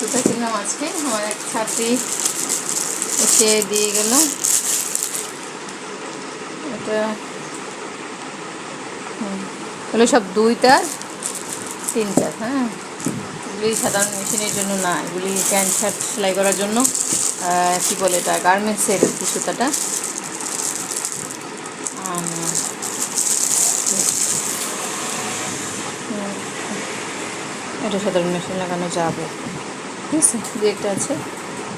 কোথায় ছিলাম আজকে আমার এক ছাত্রী এসে দিয়ে গেল। এটা এগুলো সব দুইটা তিনটা হ্যাঁ। এগুলি সাধারণ মেশিনের জন্য না, এগুলি প্যান্ট শার্ট সেলাই করার জন্য কি বলে এটা, গার্মেন্টসের কি সুতাটা এটা সাধারণ মেশিন লাগানো যাবে। ঠিক আছে দু একটা আছে।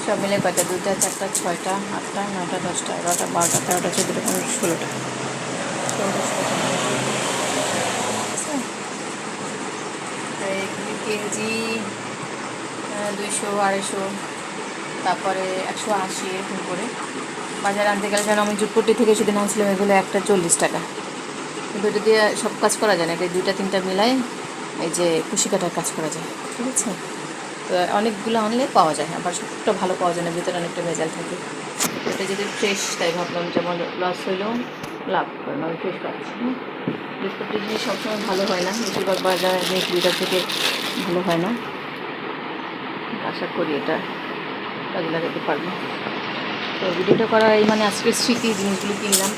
সব মিলে কয়টা? দুইটা চারটা, ছয়টা, আটটা, নটা, দশটা, এগারোটা, বারোটা, তেরোটা, চোদ্দোটা পনেরো ষোলোটা। এগুলি কেজি দুইশো, আড়াইশো, তারপরে একশো আশি, এরকম করে। বাজারে আনতে গেলে যেন আমি জুটপট্টি থেকে সেদিন আনছিলাম, এগুলো একটা চল্লিশ টাকা। কিন্তু এটা দিয়ে সব কাজ করা যায় না, এটা দুইটা, তিনটা মিলাই এই যে কুশি কাটার কাজ করা যায়। ঠিক আছে? অনেকগুলো আনলে পাওয়া যায়। আবার সবটা ভালো পাওয়া যায় না, ভিতরে অনেকটা ভেজাল থাকে। এটা যদি ফ্রেশ তাই ভাবলাম যেমন লস হইলেও লাভ করলাম আমি ফ্রেশ পাচ্ছি। জুটপট্টি জিনিস সবসময় ভালো হয় না, বেশিরভাগ বাজার দুইটা থেকে ভালো হয় না। আশা করি এটা কাজে লাগাতে পারব। তো ভিডিওটা করা এই মানে আজকের স্মৃতি জিনিসগুলো কিনলাম।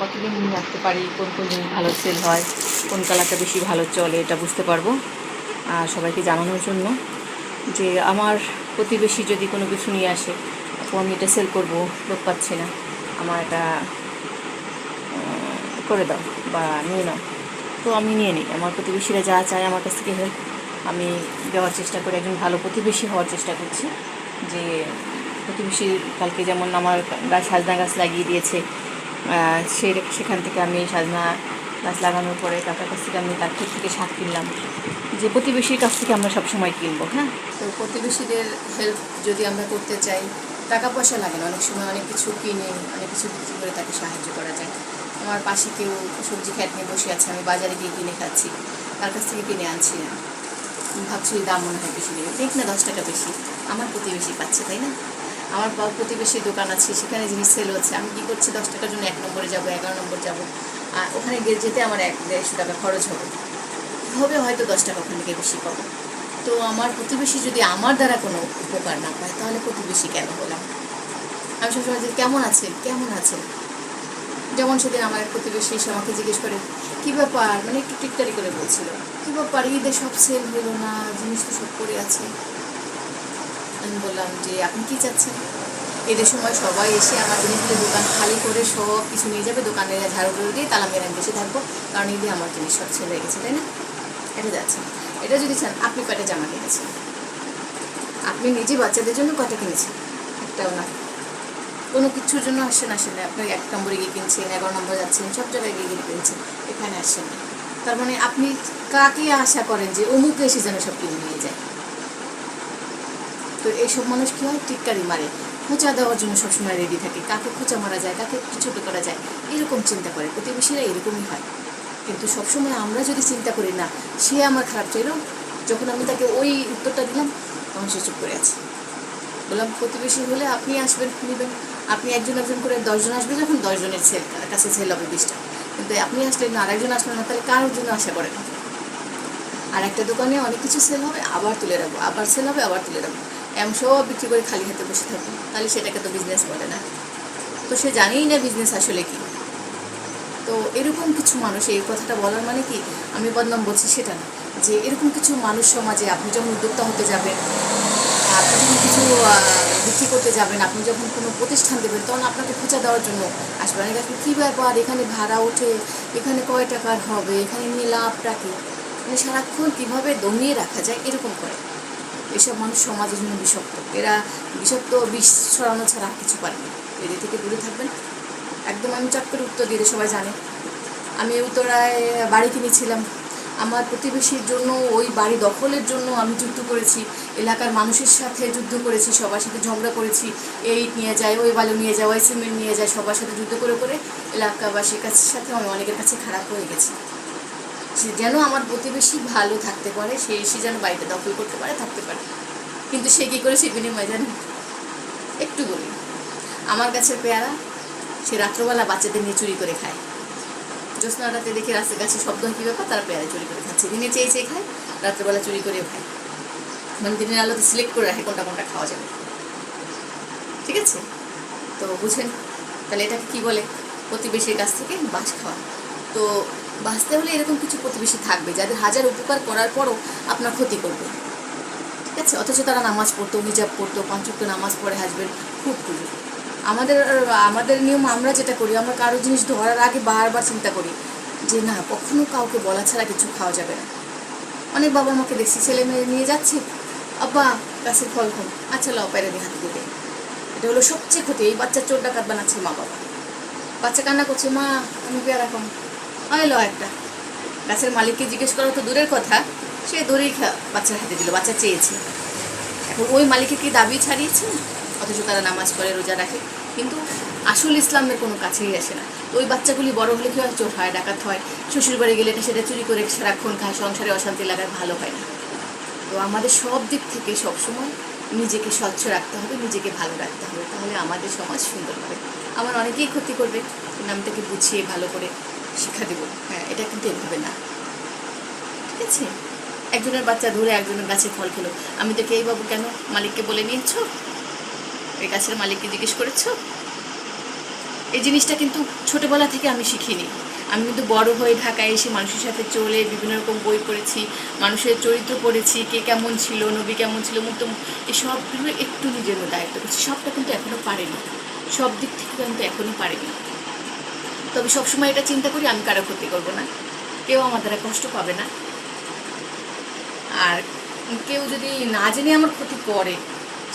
কতদিন রাখতে পারি, কোন কোন জিনিস ভালো সেল হয়, কোন কালারটা বেশি ভালো চলে, এটা বুঝতে পারব। সবাইকে জানানোর জন্য যে আমার প্রতিবেশী যদি কোনো কিছু নিয়ে আসে, তো আমি এটা সেল করব, লোক পাচ্ছি না। আমার এটা করে দাও বা নিয়ে নাও। তো আমি নিয়ে নিই। আমার প্রতিবেশীরা যা চায় আমার কাছ থেকে হেল্প আমি দেওয়ার চেষ্টা করি, একজন ভালো প্রতিবেশী হওয়ার চেষ্টা করছি যে প্রতিবেশী কালকে যেমন আমার গাছ, সাজনা গাছ লাগিয়ে দিয়েছে সে সেখান থেকে আমি সাজনা গাছ লাগানোর পরে কাকার কাছ থেকে আমি তার থেকে শাক কিনলাম। যে প্রতিবেশীর কাছ থেকে আমরা সবসময় কিনবো হ্যাঁ? তো প্রতিবেশীদের হেল্প যদি আমরা করতে চাই, টাকা পয়সা লাগে না। অনেক সময় অনেক কিছু কিনে, অনেক কিছু বিক্রি করে তাকে সাহায্য করা যায়। আমার পাশে কেউ সবজি খ্যাট নিয়ে বসে আছে, আমি বাজারে গিয়ে কিনে খাচ্ছি, তার কাছ থেকে কিনে আনছি না। ভাবছি দাম মনে হয় বেশি নেবে। ঠিক না, দশ টাকা বেশি। আমার প্রতিবেশী পাচ্ছে, তাই না? আমার প্রতিবেশীর দোকান আছে, সেখানে জিনিস সেল হচ্ছে, আমি কী করছি? দশ টাকার জন্য এক নম্বরে যাব, এগারো নম্বর যাব। আর ওখানে গিয়ে যেতে আমার এক দেড়শো টাকা খরচ হবে। হবে, হয়তো দশ টাকা ওখান থেকে বেশি পাবো। তো আমার প্রতিবেশী যদি আমার দ্বারা কোনো উপকার না পায়, তাহলে প্রতিবেশী কেন হলাম? আমি সবসময় যে কেমন আছে কেমন আছে যেমন সেদিন আমার এক প্রতিবেশী এসে আমাকে জিজ্ঞেস করে, কী ব্যাপার? মানে একটু টিকটারি করে বলছিল, কী ব্যাপার? ঈদে সব সেল হলো না, জিনিস তো সব পড়ে আছে। আমি বললাম যে, আপনি কি চাচ্ছেন? ঈদের সময় সবাই এসে আমার জিনিসগুলো দোকান খালি করে সব কিছু নিয়ে যাবে, দোকানে ঝাড়ু করে দিয়ে তালা মেরে আমি বসে থাকব, কারণ ঈদে আমার জিনিস সব ছেড়ে গেছে, তাই না? এটা যাচ্ছে। এটা যদি চান আপনি কয়টা জামা কিনেছেন? আপনি নিজে বাচ্চাদের জন্য কয়টা কিনেছেন? একটাও না। কোনো কিছুর জন্য আসেন আসেন না। আপনি এক নম্বরে গিয়ে কিনছেন, এগারো নম্বর যাচ্ছেন, সব জায়গায় গিয়ে গিয়ে কিনছেন এখানে আসেন না। তার মানে আপনি কাকে আশা করেন যে অমুক এসে যেন সব কিনে নিয়ে যায়? তো এইসব মানুষ কী হয়? টিটকারি মারে। খোঁচা দেওয়ার জন্য সবসময় রেডি থাকে। কাকে খোঁচা মারা যায়, কাকে ছোট করা যায়, এরকম চিন্তা করে। প্রতিবেশীরা এরকমই হয়। কিন্তু সবসময় আমরা যদি চিন্তা করি, না, সে আমার খারাপ চাইলো যখন আমি তাকে ওই উত্তরটা দিলাম, তখন সে চুপ করে আছে। বললাম, প্রতিবেশী হলে আপনি আসবেন, নেবেন। আপনি একজন একজন করে দশজন আসবে, যখন দশজনের কাছে সেল হবে বিশটা। কিন্তু আপনি আসলেন না, আরেকজন আসলেন না, তাহলে কারোর জন্য আশা করেন আর একটা দোকানে অনেক কিছু সেল হবে, আবার তুলে রাখব। আবার সেল হবে, আবার তুলে রাখব। এমন সব বিক্রি করে খালি হাতে বসে থাকব। তাহলে সেটাকে তো বিজনেস বলে না। তো সে জানেই না বিজনেস আসলে কি। তো এরকম কিছু মানুষ এই কথাটা বলার মানে কি? আমি বদনাম বলছি সেটা না। যে এরকম কিছু মানুষ সমাজে আপনি যখন উদ্যোক্তা হতে যাবেন আপনি যখন কিছু বিক্রি করতে যাবেন আপনি যখন কোনো প্রতিষ্ঠান দেবেন তখন আপনাকে খোঁচা দেওয়ার জন্য আসবেন। আসবে, কী ব্যাপার? এখানে ভাড়া ওঠে এখানে কয় টাকার হবে এখানে নিয়ে লাভটা কি? মানে সারাক্ষণ কীভাবে দমিয়ে রাখা যায় এরকম করে। এসব মানুষ সমাজের জন্য বিষাক্ত। এরা বিষাক্ত বিষ ছড়ানো ছাড়া কিছু পারে এদের থেকে দূরে থাকবেন। একদম আমি চট করে উত্তর দিয়ে সবাই জানে। আমি উত্তরায় বাড়ি কিনেছিলাম। আমার প্রতিবেশীর জন্য, ওই বাড়ি দখলের জন্য আমি যুদ্ধ করেছি। এলাকার মানুষের সাথে যুদ্ধ করেছি, সবার সাথে ঝগড়া করেছি। এই নিয়ে যায়, ওই বালু নিয়ে যায়, ওই সিমেন্ট নিয়ে যায়, সবার সাথে যুদ্ধ করে করে এলাকাবাসীর কাছে সাথে আমি অনেকের কাছে খারাপ হয়ে গেছি। সে যেন আমার প্রতিবেশী ভালো থাকতে পারে, সে এসে যেন বাড়িতে দখল করতে পারে, থাকতে পারে। কিন্তু সে কী করে সে বিনিময় জানে একটু বলি। আমার কাছে পেয়ারা সে রাত্রবেলা বাচ্চাদের নিয়ে চুরি করে খায়। জ্যোৎস্নাটাতে দেখে রাস্তার কাছে শব্দ কী ব্যাপার? তারা পেয়ারা চুরি করে খাচ্ছে। দিনে চেয়ে চেয়ে খায়, রাত্রেবেলা চুরি করে খায়। মানে দিনের আলোতে সিলেক্ট করে রাখে কোনটা কোনটা খাওয়া যাবে। ঠিক আছে? তো বুঝেন তাহলে এটাকে কী বলে? প্রতিবেশীর কাছ থেকে বাস খাওয়া। তো বাঁচতে হলে এরকম কিছু প্রতিবেশী থাকবে, যাদের হাজার উপকার করার পরও আপনার ক্ষতি করবে। ঠিক আছে? অথচ তারা নামাজ পড়তো, হিজাব পড়তো পাঁচক্য নামাজ পড়ে, হাসবেন, খুব পুজো আমাদের আমাদের নিয়ম আমরা যেটা করি, আমরা কারও জিনিস ধরার আগে বারবার চিন্তা করি যে না, কখনো কাউকে বলা ছাড়া কিছু খাওয়া যাবে না। অনেক বাবা মাকে দেখছি ছেলে মেয়ে নিয়ে যাচ্ছে, আব্বা, গাছের ফল খান আচ্ছা লাও দিয়ে হাতে দেবে। এটা হলো সবচেয়ে ক্ষতি, এই বাচ্চার চোর ডাকাত বানাচ্ছে মা বাবা। বাচ্চা কান্না করছে, মা, আমি পেয়ারা খাম আয় ল একটা। গাছের মালিককে জিজ্ঞেস করা তো দূরের কথা, সে দূরেই বাচ্চার হাতে দিল, বাচ্চা চেয়েছে। এখন ওই মালিকের কি দাবি ছাড়িয়েছে? অথচ তারা নামাজ পড়ে, রোজা রাখে। কিন্তু আসল ইসলামের কোনো কাছেই আসে না। তো ওই বাচ্চাগুলি বড় হলে কি হয়? চোর হয়, ডাকাত হয়। শ্বশুর বাড়ি গেলে এটা সেটা চুরি করে সারাক্ষণ খায়, সংসারে অশান্তি লাগায়, ভালো হয় না। তো আমাদের সব দিক থেকে সবসময় নিজেকে স্বচ্ছ রাখতে হবে, নিজেকে ভালো রাখতে হবে। তাহলে আমাদের সমাজ সুন্দর হবে। আমার অনেকেই ক্ষতি করবে, কিন্তু বুঝিয়ে, ভালো করে শিক্ষা দেবো। হ্যাঁ এটা কিন্তু এভাবে না। ঠিক আছে? একজনের বাচ্চা ধরে একজনের গাছে ফল খেলো। আমি তোকে, এই বাবু, কেন মালিককে বলে নিয়েছ? এই গাছের মালিককে জিজ্ঞেস করেছ? এই জিনিসটা কিন্তু ছোটোবেলা থেকে আমি শিখিনি। আমি কিন্তু বড় হয়ে ঢাকায় এসে মানুষের সাথে চলে বিভিন্ন রকম বই পড়েছি, মানুষের চরিত্র পড়েছি, কে কেমন ছিল, নবী কেমন ছিল, মুক্ত এই সবগুলো একটু নিজের দায়িত্ব করছি। সবটা কিন্তু এখনও পারেনি। সব দিক থেকে কিন্তু এখনই পারেনি। তবে সবসময় এটা চিন্তা করি, আমি কারও ক্ষতি করব না। কেউ আমার দ্বারা কষ্ট পাবে না। আর কেউ যদি না জেনে আমার ক্ষতি করে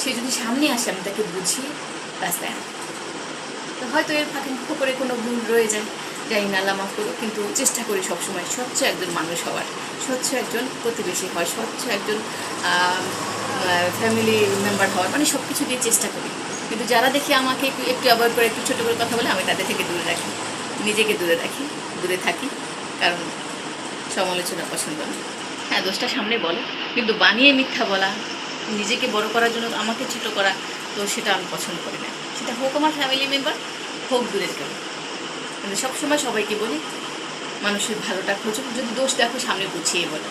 সে যদি সামনে আসে, আমি তাকে বুঝিয়ে রাস্তায় তো হয়তো এর ফাঁকে করে কোনো ভুল রয়ে যায়। যাই না, আল্লাহ করো কিন্তু চেষ্টা করি সবসময় স্বচ্ছ একজন মানুষ হওয়ার। স্বচ্ছ একজন প্রতিবেশী হয়, স্বচ্ছ একজন ফ্যামিলি মেম্বার হওয়ার। মানে সব কিছু দিয়ে চেষ্টা করি। কিন্তু যারা দেখি আমাকে একটু একটু অ্যাভয়েড করে, একটু ছোটো করে কথা বলে, আমি তাদের থেকে দূরে রাখি। নিজেকে দূরে রাখি, দূরে থাকি। কারণ সমালোচনা পছন্দ না। হ্যাঁ দোষটা সামনে বলো। কিন্তু বানিয়ে মিথ্যা বলা নিজেকে বড় করার জন্য আমাকে ছোট করা, তো সেটা আমি পছন্দ করি না। সেটা হোক আমার ফ্যামিলি মেম্বার হোক দূরের কেউ। কিন্তু সবসময় সবাইকে বলি, মানুষের ভালোটা খোঁজো, যদি দোষ দেখো সামনে গুছিয়ে বলো।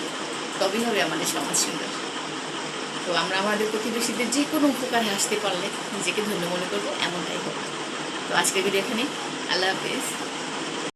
তবেই হবে আমাদের সমাজ সুন্দর। তো আমরা আমাদের প্রতিবেশীদের যে কোনো উপকারে আসতে পারলে নিজেকে ধন্য মনে করব, এমনটাই হোক। তো আজকে ভিডিও এখানে আল্লাহ হাফেজ।